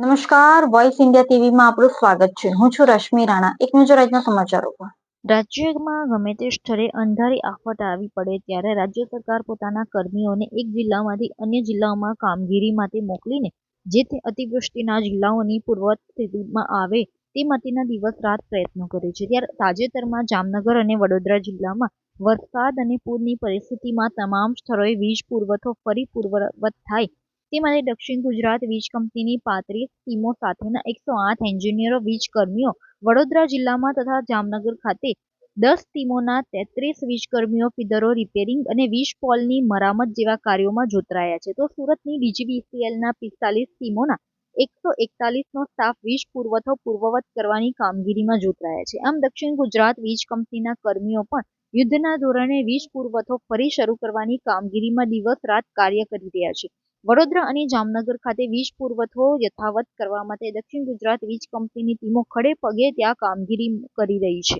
નમસ્કાર voice India ટીવીમાં આપણું સ્વાગત છે. હું છું રશ્મિ રાણા. એક નજર આજના સમાચારો પર. રાજ્યમાં ગમે તે સ્થળે અંધારી આફત આવી પડે ત્યારે રાજ્ય સરકાર પોતાના કર્મીઓને એક જિલ્લામાંથી અન્ય જિલ્લાઓમાં કામગીરી માટે મોકલીને, જે તે અતિવૃષ્ટિના જિલ્લાઓની પૂર્વવત સ્થિતિમાં આવે તે માટેના દિવસ રાત પ્રયત્નો કરે છે. ત્યારે તાજેતરમાં જામનગર અને વડોદરા જિલ્લામાં વરસાદ અને પૂરની પરિસ્થિતિમાં તમામ સ્થળોએ વીજ પુરવઠો ફરી પૂર્વવત થાય તે માટે દક્ષિણ ગુજરાત વીજ કંપનીની પાંત્રીસ ટીમો સાથેના એકસો આઠ એન્જિનિયરો, વીજ કર્મીઓ વડોદરા જિલ્લામાં તથા જામનગર ખાતે દસ ટીમોના તેત્રીસ વીજકર્મીઓ ફીડરો રિપેરિંગ અને વીજ પોલની મરામત જેવા કાર્યોમાં જોતરાયા છે. તો સુરતની ડીજીવીસીએલના પિસ્તાલીસ ટીમોના એકસો એકતાલીસનો સ્ટાફ વીજ પુરવઠો પૂર્વવત કરવાની કામગીરીમાં જોતરાયા છે. આમ દક્ષિણ ગુજરાત વીજ કંપનીના કર્મીઓ પણ યુદ્ધના ધોરણે વીજ પુરવઠો ફરી શરૂ કરવાની કામગીરીમાં દિવસ રાત કાર્ય કરી રહ્યા છે. વડોદરા અને જામનગર ખાતે વીજ પુરવઠો યથાવત કરવા માટે દક્ષિણ ગુજરાત વીજ કંપનીની ટીમો ખડે પગે ત્યાં કામગીરી કરી રહી છે.